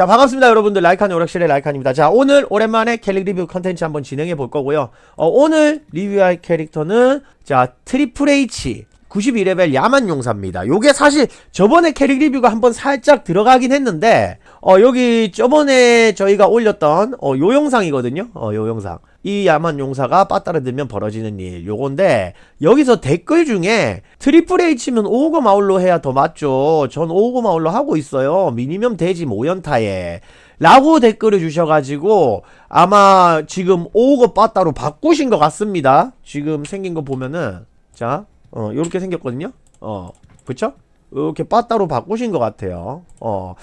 자 반갑습니다 여러분들. 라이칸 오락실의 라이칸입니다. 자 오늘 오랜만에 캐릭 리뷰 컨텐츠 한번 진행해 볼 거고요. 어, 오늘 리뷰할 캐릭터는 자 트리플 H 92레벨 야만 용사입니다. 요게 사실 저번에 캐릭 리뷰가 한번 살짝 들어가긴 했는데 어 여기 저번에 저희가 올렸던 어, 요 영상이거든요. 어, 요 영상 이 야만 용사가 빠따를 들면 벌어지는 일. 요건데 여기서 댓글 중에 트리플 H면 오고 마울로 해야 더 맞죠. 전 오고 마울로 하고 있어요. 미니멈 돼지 모연타에. 라고 댓글을 주셔가지고 아마 지금 오고 빠따로 바꾸신 것 같습니다. 지금 생긴 거 보면은. 자 어, 요렇게 생겼거든요. 어 그쵸? 이렇게 빠따로 바꾸신 것 같아요. 어.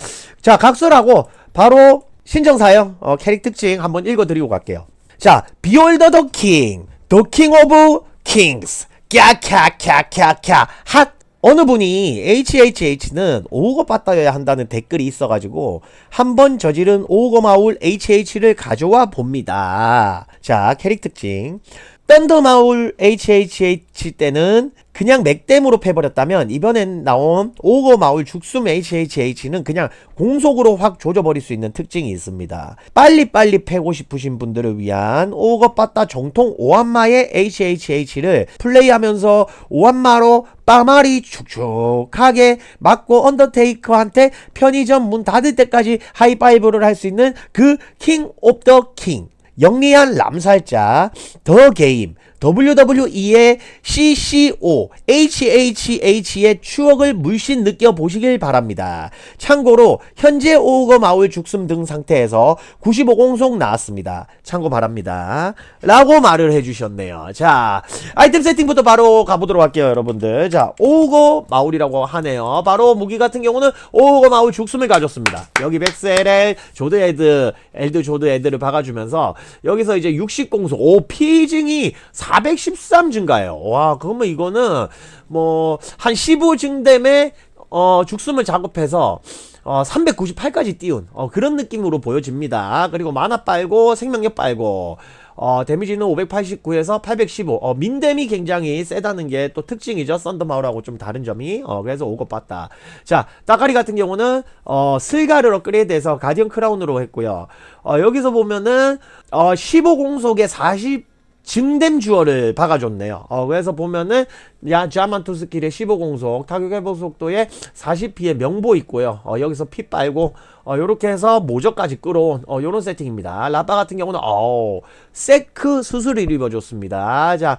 자 각설하고 바로 신청사연 어, 캐릭 특징 한번 읽어드리고 갈게요 자, 비올더 더 킹, 더킹 오브 킹스, 캬캬캬캬캬 핫. 어느 분이 HHH는 오고 빠따여야 한다는 댓글이 있어가지고 한 번 저지른 오고 마울 HH를 가져와 봅니다. 자, 캐릭 특징. 던더 마울 HHH 때는 그냥 맥댐으로 패버렸다면 이번엔 나온 오거 마울 죽숨 HHH는 그냥 공속으로 확 조져버릴 수 있는 특징이 있습니다. 빨리빨리 패고 싶으신 분들을 위한 오거 빠따 정통 오한마의 HHH를 플레이하면서 오한마로 빠마리 축축하게 맞고 언더테이커한테 편의점 문 닫을 때까지 하이파이브를 할 수 있는 그 킹 오브 더 킹. 영리한 람살자 더 게임 WWE의 CCO HHH의 추억을 물씬 느껴보시길 바랍니다. 참고로 현재 오거 마울 죽숨 등 상태에서 95공속 나왔습니다. 참고 바랍니다. 라고 말을 해주셨네요. 자 아이템 세팅부터 바로 가보도록 할게요 여러분들. 자 오거 마울이라고 하네요. 바로 무기 같은 경우는 오거 마울 죽숨을 가졌습니다. 여기 LL 조드 에드 엘드 조드 에드를 박아주면서 여기서 이제 60공속 오 피증이 413 증가해요. 와 그러면 이거는 뭐 한 15 증댐에 어 죽숨을 작업해서 어 398까지 띄운 어 그런 느낌으로 보여집니다. 그리고 만화 빨고 생명력 빨고 어, 데미지는 589에서 815. 어, 민댐이 굉장히 세다는 게 또 특징이죠. 썬더마울하고 좀 다른 점이. 어, 그래서 오고 봤다. 자, 따까리 같은 경우는, 어, 슬가를 업그레이드해서 가디언 크라운으로 했고요. 어, 여기서 보면은, 어, 15공속에 40, 증댐 주어를 박아줬네요. 어, 그래서 보면은, 야, 자만투 스킬의 15공속, 타격 회복 속도에 40피의 명보 있고요. 어, 여기서 피 빨고, 어, 요렇게 해서 모저까지 끌어온, 어, 요런 세팅입니다. 라빠 같은 경우는, 어 세크 수술을 입어줬습니다. 자,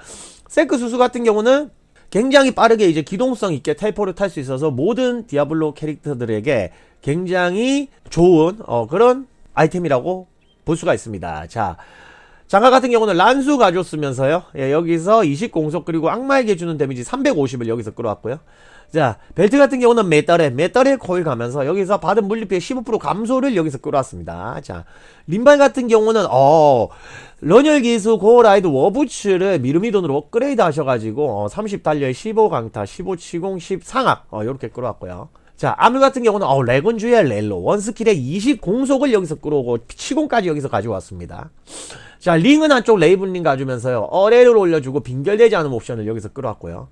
세크 수술 같은 경우는 굉장히 빠르게 이제 기동성 있게 텔포를 탈 수 있어서 모든 디아블로 캐릭터들에게 굉장히 좋은, 어, 그런 아이템이라고 볼 수가 있습니다. 자, 장가 같은 경우는 란수 가져쓰면서요. 예, 여기서 20공속 그리고 악마에게 주는 데미지 350을 여기서 끌어왔고요. 자, 벨트 같은 경우는 메달에 메달에 코일 가면서 여기서 받은 물리피해 15% 감소를 여기서 끌어왔습니다. 자, 림발 같은 경우는 어 런열 기수 고라이드 워부츠를 미르미돈으로 업그레이드 하셔가지고 어, 30달러에 15 강타, 1570, 10 상악 어, 이렇게 끌어왔고요. 자, 아물 같은 경우는 어, 레곤주의 렐로 원스킬에 20 공속을 여기서 끌어오고 치공까지 여기서 가져왔습니다. 자, 링은 한쪽 레이븐링 가주면서요. 어뢰를 올려주고 빙결되지 않은 옵션을 여기서 끌어왔고요.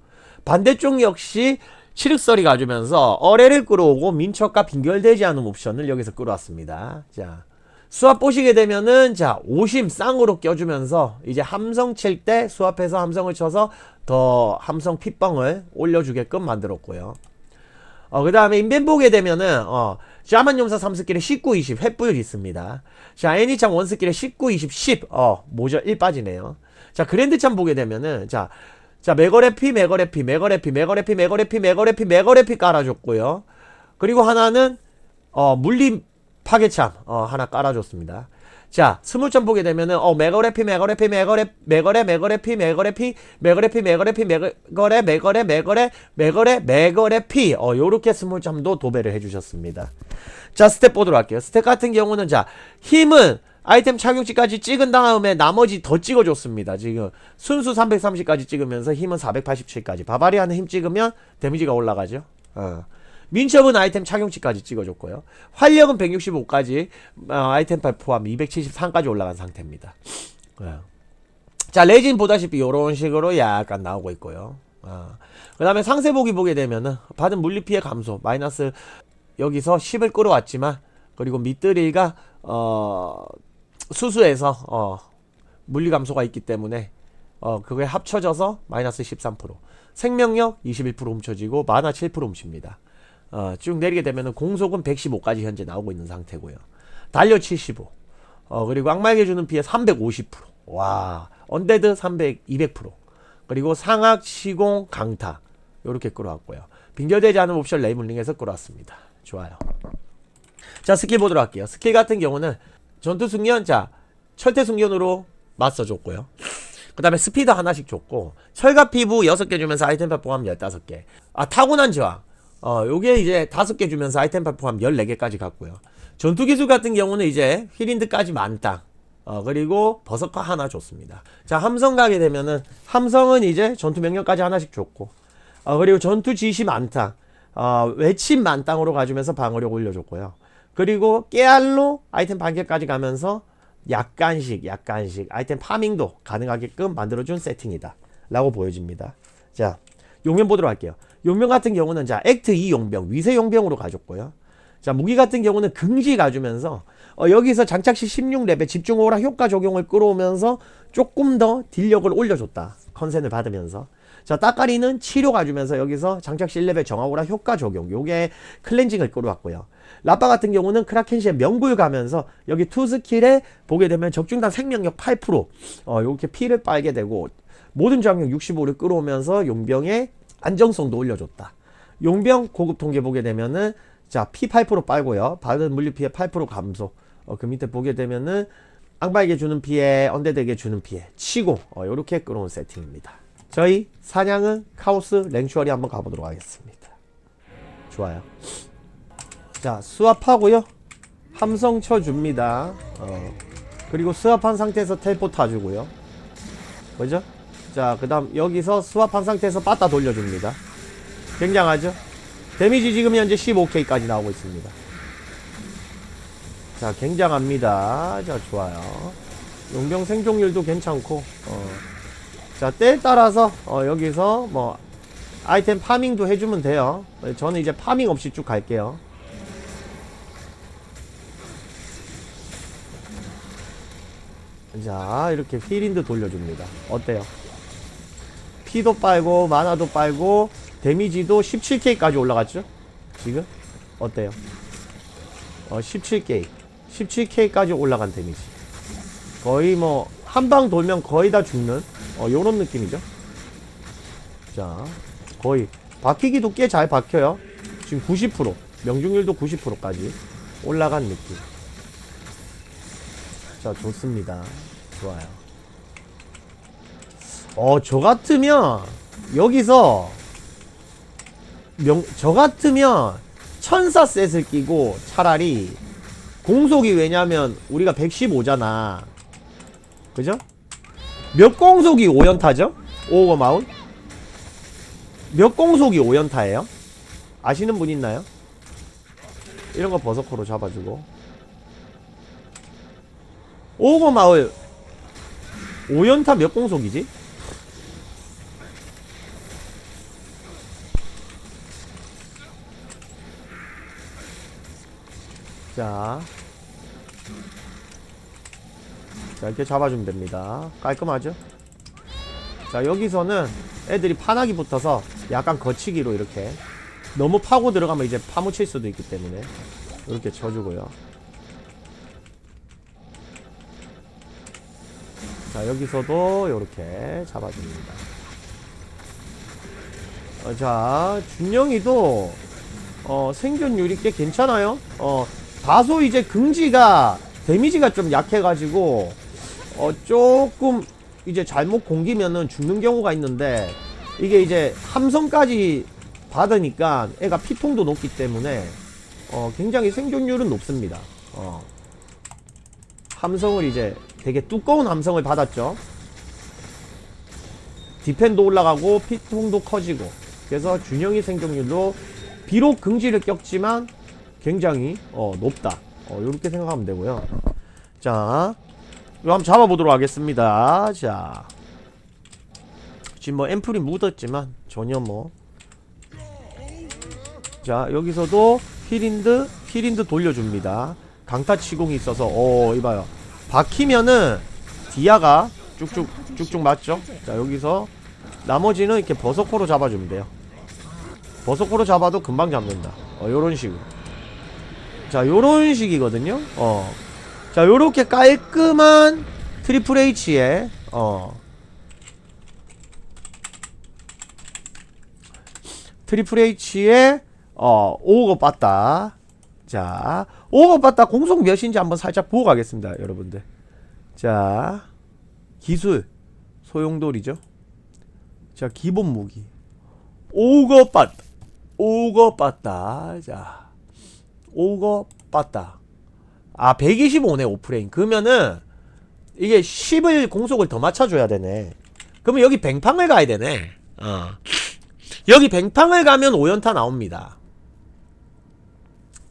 반대쪽 역시 치륵설이 가주면서 어뢰를 끌어오고 민첩과 빙결되지 않은 옵션을 여기서 끌어왔습니다. 자, 수압 보시게 되면은 자, 오심 쌍으로 껴주면서 이제 함성 칠 때 수압해서 함성을 쳐서 더 함성 핏뻥을 올려주게끔 만들었고요. 어, 그 다음에 인벤 보게 되면은, 어, 샤만 용사 3스킬에 19, 20 횃불 있습니다. 자, 애니창 원스킬에 19, 20, 10, 어, 모저 1 빠지네요. 자, 그랜드창 보게 되면은, 자, 자, 메거레피, 메거레피, 메거레피, 메거레피, 메거레피, 메거레피, 메거레피 깔아줬고요. 그리고 하나는, 어, 물리 파괴참, 어, 하나 깔아줬습니다. 자, 스물점 보게 되면은, 어, 메거레피, 메거레피, 메거레, 메거레, 메거레피, 메거레피, 메거레피, 메거레피, 메거레, 메거레, 메거레, 메거레, 메거레피, 어, 요렇게 스물점도 도배를 해주셨습니다. 자, 스텝 보도록 할게요. 스텝 같은 경우는, 자, 힘은, 아이템 착용치까지 찍은 다음에 나머지 더 찍어줬습니다. 지금 순수 330까지 찍으면서 힘은 487까지. 바바리아는 힘 찍으면 데미지가 올라가죠. 어. 민첩은 아이템 착용치까지 찍어줬고요. 활력은 165까지 어, 아이템팔 포함 273까지 올라간 상태입니다. 어. 자 레진 보다시피 이런 식으로 약간 나오고 있고요. 어. 그 다음에 상세 보기 보게 되면은 받은 물리 피해 감소 마이너스 여기서 10을 끌어왔지만 그리고 밑드릴과 어 수수에서 어 물리 감소가 있기 때문에 어 그게 합쳐져서 마이너스 13% 생명력 21% 훔쳐지고 마나 7% 훔칩니다. 어, 쭉 내리게 되면은 공속은 115까지 현재 나오고 있는 상태고요. 달려 75. 어, 그리고 악마에게 주는 피해 350%. 와, 언데드 300, 200%. 그리고 상악, 시공, 강타. 요렇게 끌어왔고요. 빙결되지 않은 옵션 레이블링에서 끌어왔습니다. 좋아요. 자, 스킬 보도록 할게요. 스킬 같은 경우는 전투 숙련, 자, 철퇴 숙련으로 맞서줬고요. 그 다음에 스피드 하나씩 줬고, 철갑 피부 6개 주면서 아이템 팩 포함 15개. 아, 타고난 저항. 어, 요게 이제 5개 주면서 아이템 팩 포함 14개까지 갔고요. 전투 기술 같은 경우는 이제 힐인드까지 만땅. 어, 그리고 버섯과 하나 줬습니다. 자, 함성 가게 되면은, 함성은 이제 전투 명령까지 하나씩 줬고, 어, 그리고 전투 지시 만땅. 어, 외침 만땅으로 가주면서 방어력 올려줬고요. 그리고 깨알로 아이템 반개까지 가면서 약간씩 약간씩 아이템 파밍도 가능하게끔 만들어준 세팅이다 라고 보여집니다 자 용병 보도록 할게요 용병 같은 경우는 자 액트 2 용병 위세 용병으로 가졌고요. 자 무기 같은 경우는 긍지 가주면서 어, 여기서 장착 시 16레벨 집중호라 효과 적용을 끌어오면서 조금 더 딜력을 올려줬다. 컨센을 받으면서. 자 따까리는 치료 가주면서 여기서 장착 시 1레벨 정화오라 효과 적용 요게 클렌징을 끌어왔고요. 라빠 같은 경우는 크라켄시의 명굴 가면서 여기 투 스킬에 보게 되면 적중단 생명력 8% 어, 이렇게 피를 빨게 되고 모든 저항력 65를 끌어오면서 용병의 안정성도 올려줬다. 용병 고급 통계 보게 되면은 자 피 8% 빨고요. 받은 물리 피해 8% 감소. 어, 그 밑에 보게 되면은 악마에게 주는 피해, 언데드에게 주는 피해 치고 어, 이렇게 끌어온 세팅입니다. 저희 사냥은 카오스 랭추얼이 한번 가보도록 하겠습니다. 좋아요. 자 수압하고요 함성 쳐줍니다 어. 그리고 수압한 상태에서 텔포 타주고요 그죠 자 그 다음 여기서 수압한 상태에서 빠따 돌려줍니다. 굉장하죠? 데미지 지금 현재 15K까지 나오고 있습니다. 자 굉장합니다. 자 좋아요. 용병 생존율도 괜찮고 어. 자 때에 따라서 어, 여기서 뭐 아이템 파밍도 해주면 돼요. 저는 이제 파밍 없이 쭉 갈게요. 자 이렇게 힐인드 돌려줍니다. 어때요 피도 빨고 마나도 빨고 데미지도 17K까지 올라갔죠? 지금? 어때요? 어 17K 17K까지 올라간 데미지. 거의 뭐 한 방 돌면 거의 다 죽는? 어 요런 느낌이죠? 자 거의. 박히기도 꽤 잘 박혀요. 지금 90% 명중률도 90%까지 올라간 느낌. 자 좋습니다. 좋아요 어 저 같으면 여기서 명, 저 같으면 천사 셋을 끼고 차라리 공속이 왜냐면 우리가 115잖아 그죠? 몇 공속이 5연타죠? 오버 마운? 몇 공속이 5연타예요? 아시는 분 있나요? 이런 거 버서커로 잡아주고 오거 마을 5연타 몇 공속이지? 자. 자, 이렇게 잡아주면 됩니다. 깔끔하죠? 자, 여기서는 애들이 파나기 붙어서 약간 거치기로 이렇게 너무 파고 들어가면 이제 파묻힐 수도 있기 때문에 이렇게 쳐주고요. 자 여기서도 이렇게 잡아줍니다 어, 자 준영이도 어, 생존율이 꽤 괜찮아요 어, 다소 이제 긍지가 데미지가 좀 약해가지고 어, 조금 이제 잘못 공기면은 죽는 경우가 있는데 이게 이제 함성까지 받으니까 애가 피통도 높기 때문에 어, 굉장히 생존율은 높습니다 어. 함성을 이제 되게 두꺼운 함성을 받았죠. 디펜도 올라가고 피통도 커지고 그래서 준영이 생존율도 비록 긍지를 꼈지만 굉장히 어, 높다. 어, 이렇게 생각하면 되고요. 자, 이거 한번 잡아보도록 하겠습니다. 자, 지금 뭐 앰플이 묻었지만 전혀 뭐. 자, 여기서도 힐인드, 힐인드 돌려줍니다. 강타 치공이 있어서 어 이봐요 박히면은 디아가 쭉쭉 쭉쭉 맞죠 자 여기서 나머지는 이렇게 버섯코로 잡아주면 돼요 버섯코로 잡아도 금방 잡는다 어 요런 식으로 자 요런 식이거든요. 어자 요렇게 깔끔한 트리플 H에 어. 트리플 H에 어 오거 빠따. 자 오거 빠따 공속 몇인지 한번 살짝 보고 가겠습니다 여러분들. 자 기술 소용돌이죠. 자 기본 무기. 오거 빠따. 오거 빠따. 자 오거 빠따 아 125네 오프레인 그러면은 이게 10을 공속을 더 맞춰줘야 되네 그러면 여기 뱅팡을 가야 되네 어 여기 뱅팡을 가면 5연타 나옵니다.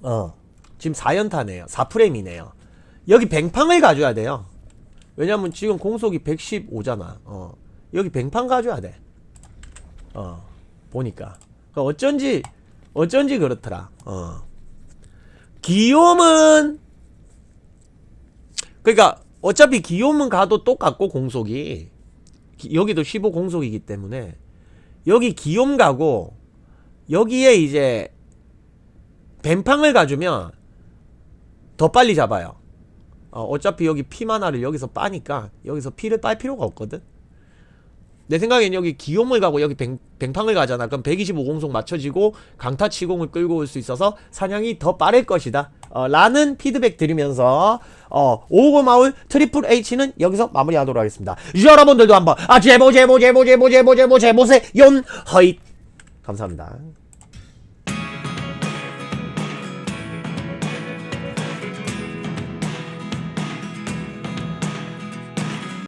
어. 지금 4연타네요. 4프레임이네요. 여기 뱅팡을 가져야 돼요. 왜냐면 지금 공속이 115잖아. 어. 여기 뱅팡 가져야 돼. 어. 보니까. 그 어쩐지 어쩐지 그렇더라. 어. 기욤은 그러니까 어차피 기욤은 가도 똑같고 공속이 기- 여기도 15 공속이기 때문에 여기 기욤 가고 여기에 이제 뱀팡을 가주면 더 빨리 잡아요. 어, 어차피 여기 피 만화를 여기서 빠니까 여기서 피를 빨 필요가 없거든. 내 생각엔 여기 기욤을 가고 여기 뱅, 뱅팡을 가잖아. 그럼 125 공속 맞춰지고 강타 치공을 끌고 올 수 있어서 사냥이 더 빠를 것이다. 어, 라는 피드백 드리면서 어, 오고 마을 트리플 H는 여기서 마무리하도록 하겠습니다. 여러분들도 한번 아 제보 제보 제보 제보 제보 제보 제보세 연 허잇 감사합니다.